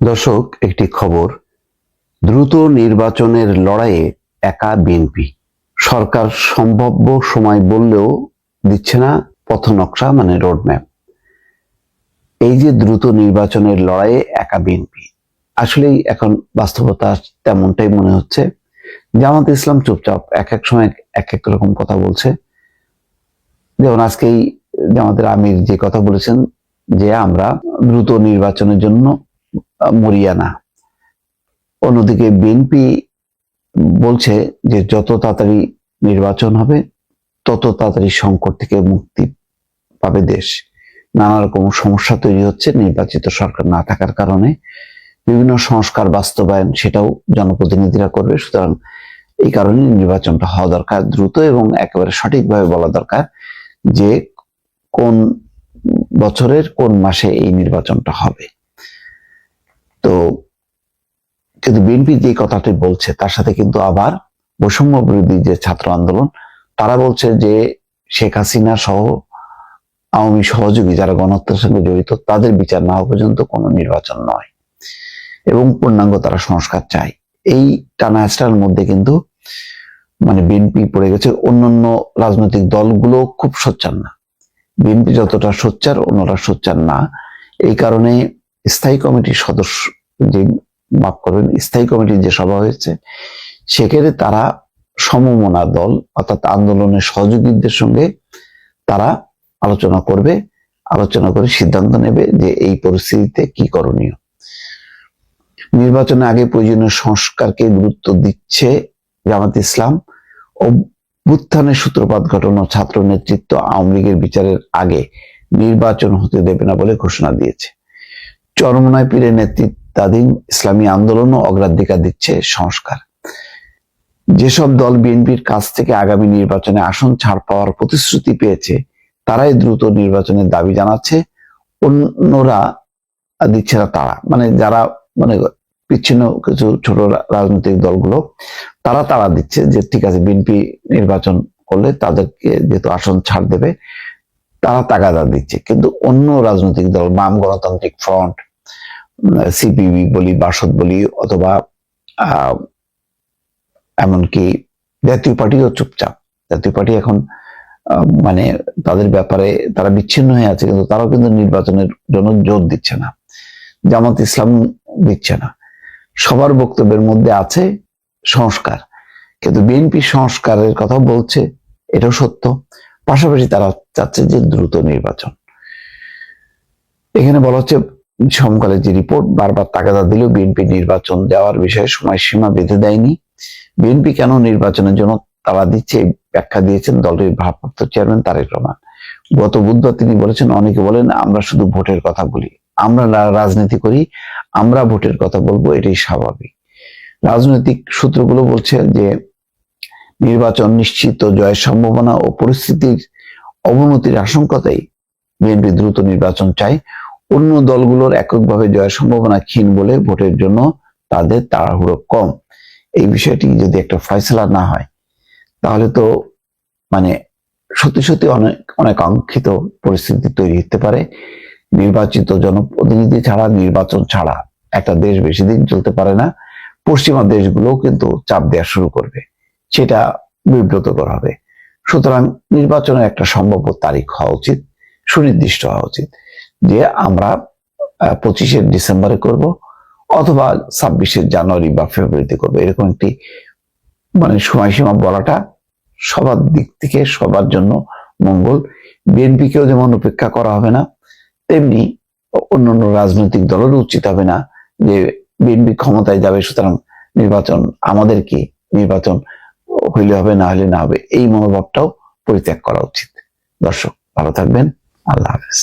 দর্শক, একটি খবর। দ্রুত নির্বাচনের লড়াইয়ে একা বিএনপি। সরকার সম্ভাব্য সময় বললেও দিচ্ছে না পথনকশা মানে রোডম্যাপ এই যে দ্রুত নির্বাচনের লড়াইয়ে একা বিএনপি, আসলেই এখন বাস্তবতা তেমনটাই মনে হচ্ছে। জামাত ইসলাম চুপচাপ, এক এক সময় এক এক রকম কথা বলছে। যেমন আজকেই জামাতের আমির যে কথা বলেছেন, যে আমরা দ্রুত নির্বাচনের জন্য আহ, মরিয়া না অন্যদিকে বিএনপি বলছে যে যত তাড়াতাড়ি নির্বাচন হবে তত তাড়াতাড়ি সংকট থেকে মুক্তি পাবে দেশ। নানা রকম সমস্যা তৈরি হচ্ছে নির্বাচিত সরকার না থাকার কারণে। বিভিন্ন সংস্কার বাস্তবায়ন সেটাও জনপ্রতিনিধিরা করবে। সুতরাং এই কারণে নির্বাচনটা হওয়া দরকার দ্রুত এবং একেবারে সঠিকভাবে বলা দরকার যে কোন বছরের কোন মাসে এই নির্বাচনটা হবে। তো, কিন্তু বিএনপি যে কথাটি বলছে, তার সাথে কিন্তু আবার বৈষম্য বিরোধী যে ছাত্র আন্দোলন, তারা বলছে যে শেখ হাসিনা সহ আওয়ামী সহযোগী যারা গণহত্যার সঙ্গে জড়িত, তাদের বিচার না পর্যন্ত কোনো নির্বাচন নয়। এবং পূর্ণাঙ্গ তারা সংস্কার চায়। এই টানা হেঁচড়ার মধ্যে কিন্তু মানে বিএনপি পড়ে গেছে, অন্যান্য রাজনৈতিক দলগুলো খুব সোচ্চার না। বিএনপি যতটা সোচ্চার, অন্যরা সোচ্চার না। এই কারণে স্থায়ী কমিটির সদস্য যে মাফ করবেন, স্থায়ী কমিটির যে সভা হয়েছে সেখানে তারা সমমনা দল অর্থাৎ আন্দোলনের সহযোগীদের সঙ্গে তারা আলোচনা করবে, আলোচনা করে সিদ্ধান্ত নেবে যে এই পরিস্থিতিতে কি করণীয়। নির্বাচনের আগে প্রয়োজনীয় সংস্কারকে গুরুত্ব দিচ্ছে জামাত ইসলাম। অভ্যুত্থানের সূত্রপাত ঘটানো ছাত্র নেতৃত্ব আওয়ামী লীগের বিচারের আগে নির্বাচন হতে দেবে না বলে ঘোষণা দিয়েছে। চরমনায় পীরের নেতৃত্বাধীন ইসলামী আন্দোলনও অগ্রাধিকার দিচ্ছে সংস্কার। যেসব দল বিএনপির কাছ থেকে আগামী নির্বাচনে আসন ছাড় পাওয়ার প্রতিশ্রুতি পেয়েছে, তারাই দ্রুত নির্বাচনের দাবি জানাচ্ছে। অন্যরা দিচ্ছে না তারা। মানে যারা মানে বিচ্ছিন্ন কিছু ছোট রাজনৈতিক দলগুলো, তারা তারা দিচ্ছে যে, ঠিক আছে, বিএনপি নির্বাচন করলে তাদেরকে যেহেতু আসন ছাড় দেবে তারা তাগাদা দিচ্ছে। কিন্তু অন্য রাজনৈতিক দল, বাম গণতান্ত্রিক ফ্রন্ট, সিপিবি বলি, বাসদ বলি, অথবা এমনকি জাতীয় পার্টিও চুপচাপ। জাতীয় পার্টি এখন মানে তাদের ব্যাপারে তারা বিচ্ছিন্ন হয়ে আছে, কিন্তু তারাও কিন্তু নির্বাচনের জন্য জোর দিচ্ছে না। জামাত ইসলাম দিচ্ছে না। সবার বক্তব্যের মধ্যে আছে সংস্কার। কিন্তু বিএনপি সংস্কারের কথা বলছে, এটাও সত্য। পাশাপাশি তারা চাচ্ছে যে দ্রুত নির্বাচন। এখানে বলা হচ্ছে, সমকালে যে রিপোর্ট বারবার তাগাদা দিলেও বিএনপি নির্বাচন দেওয়ার বিষয়ে সময়সীমা বেঁধে দেয়নি। বিএনপি কেন নির্বাচনের জন্য তারা দিচ্ছে ব্যাখ্যা দিয়েছেন দলটির ভারপ্রাপ্ত চেয়ারম্যান তারেক রহমান। গত বুধবার তিনি বলেছেন, অনেকে বলেন, আমরা শুধু ভোটের কথা বলি। আমরা রাজনীতি করি, আমরা ভোটের কথা বলব, এটাই স্বাভাবিক। রাজনৈতিক সূত্রগুলো বলছে যে নির্বাচন নিশ্চিত, জয়ের সম্ভাবনা ও পরিস্থিতির অবনতির আশঙ্কাতেই বিএনপি দ্রুত নির্বাচন চায়। অন্য দলগুলোর এককভাবে জয়ের সম্ভাবনা ক্ষীণ বলে ভোটের জন্য তাদের তাড়াহুড়ো কম। এই বিষয়টি যদি একটা ফয়সলা না হয়, তাহলে তো মানে সত্যি সত্যি অনেক অনেক কাঙ্ক্ষিত পরিস্থিতি তৈরি হতে পারে। নির্বাচিত জনপ্রতিনিধি ছাড়া, নির্বাচন ছাড়া একটা দেশ বেশি দিন চলতে পারে না। পশ্চিমা দেশগুলোও কিন্তু চাপ দেওয়া শুরু করবে। সেটা বিব্রতকর হবে। সুতরাং নির্বাচনের একটা সম্ভাব্য তারিখ হওয়া উচিত, সুনির্দিষ্ট হওয়া উচিত, যে আমরা পঁচিশে ডিসেম্বরে করব অথবা ছাব্বিশে জানুয়ারি বা ফেব্রুয়ারিতে করব। এরকম একটি মানে সময়সীমা বলাটা সবার দিক থেকে সবার জন্য মঙ্গল। বিএনপিকেও যেমন উপেক্ষা করা হবে না, তেমনি অন্যান্য রাজনৈতিক দলেরও উচিত হবে না যে বিএনপি ক্ষমতায় যাবে, সুতরাং নির্বাচন আমাদেরকে নির্বাচন হইলে হবে, না হলে না হবে। এই মনোভাবটাও পরিত্যাগ করা উচিত। দর্শক, ভালো থাকবেন। আল্লাহ হাফেজ।